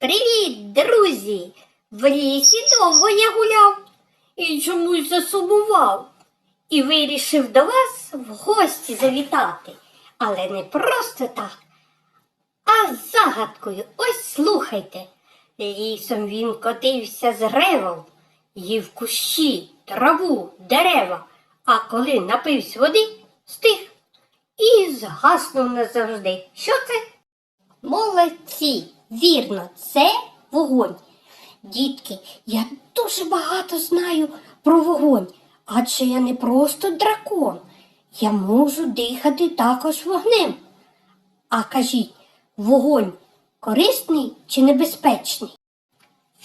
Привіт, друзі! В лісі довго я гуляв і чомусь засумував. І вирішив до вас в гості завітати. Але не просто так, а з загадкою. Ось слухайте. Лісом він котився з ревом, їв кущі, траву, дерева, а коли напився води, стих і згаснув назавжди. Що це? Молодці, вірно, це вогонь. Дітки, я дуже багато знаю про вогонь, адже я не просто дракон. Я можу дихати також вогнем. А кажіть, вогонь корисний чи небезпечний?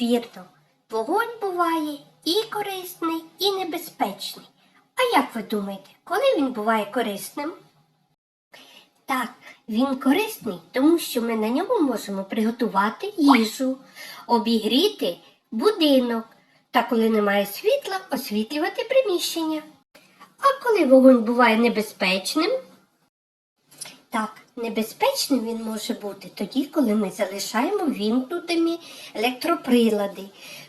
Вірно, вогонь буває і корисний, і небезпечний. А як ви думаєте, коли він буває корисним? Так, він корисний, тому що ми на ньому можемо приготувати їжу, обігріти будинок та коли немає світла, освітлювати приміщення. А коли вогонь буває небезпечним? Так, небезпечним він може бути тоді, коли ми залишаємо вімкнутими електроприлади,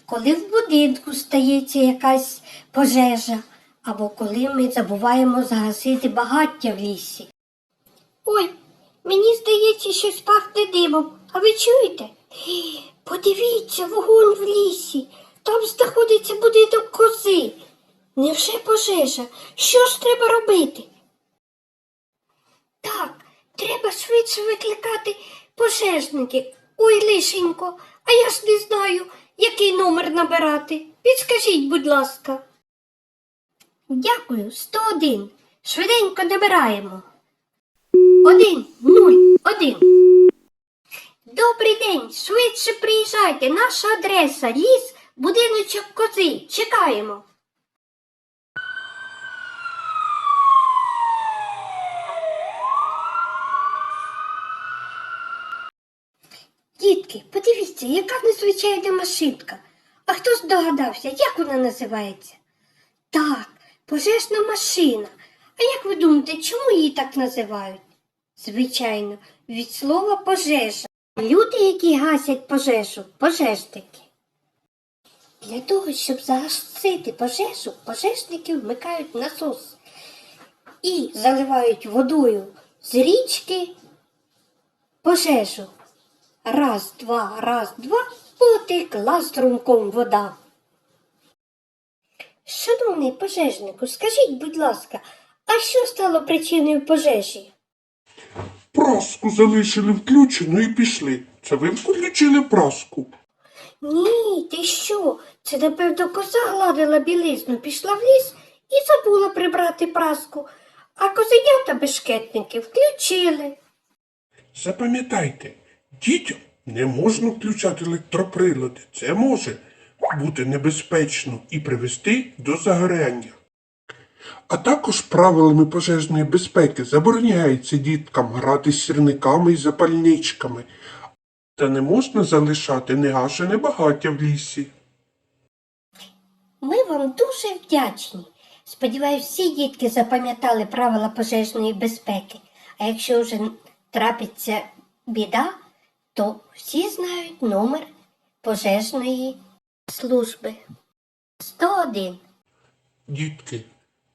коли в будинку стається якась пожежа, або коли ми забуваємо загасити багаття в лісі. Ой, мені здається, щось пахне димом. А ви чуєте? Подивіться, вогонь в лісі. Там знаходиться будинок кози. Невже пожежа? Що ж треба робити? Так, треба швидше викликати пожежники. Ой, лишенько, а я ж не знаю, який номер набирати. Підскажіть, будь ласка. Дякую, 101. Швиденько набираємо. Один, нуль, один. Добрий день, швидше приїжджайте. Наша адреса ліс, будиночок кози. Чекаємо. Дітки, подивіться, яка незвичайна машинка. А хто здогадався, як вона називається? Так, пожежна машина. А як ви думаєте, чому її так називають? Звичайно, від слова пожежа. Люди, які гасять пожежу, пожежники. Для того, щоб загасити пожежу, пожежники вмикають насос і заливають водою з річки пожежу. Раз, два, раз, два, потекла струмком вода. Шановний пожежнику, скажіть, будь ласка, а що стало причиною пожежі? Праску залишили включену і пішли. Це ви включили праску. Ні, ти що? Це, напевно, коза гладила білизну, пішла в ліс і забула прибрати праску, а козенята бешкетники включили. Запам'ятайте, дітям не можна включати електроприлади. Це може бути небезпечно і привести до загоряння. А також правилами пожежної безпеки забороняється діткам грати з сірниками і запальничками, та не можна залишати негашене багаття в лісі. Ми вам дуже вдячні. Сподіваюсь, всі дітки запам'ятали правила пожежної безпеки. А якщо вже трапиться біда, то всі знають номер пожежної служби. 101. Дітки,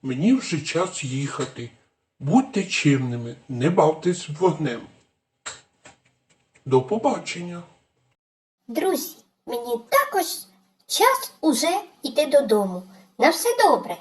мені вже час їхати. Будьте чимними, не бавтесь вогнем. До побачення. Друзі, мені також час уже йти додому. На все добре.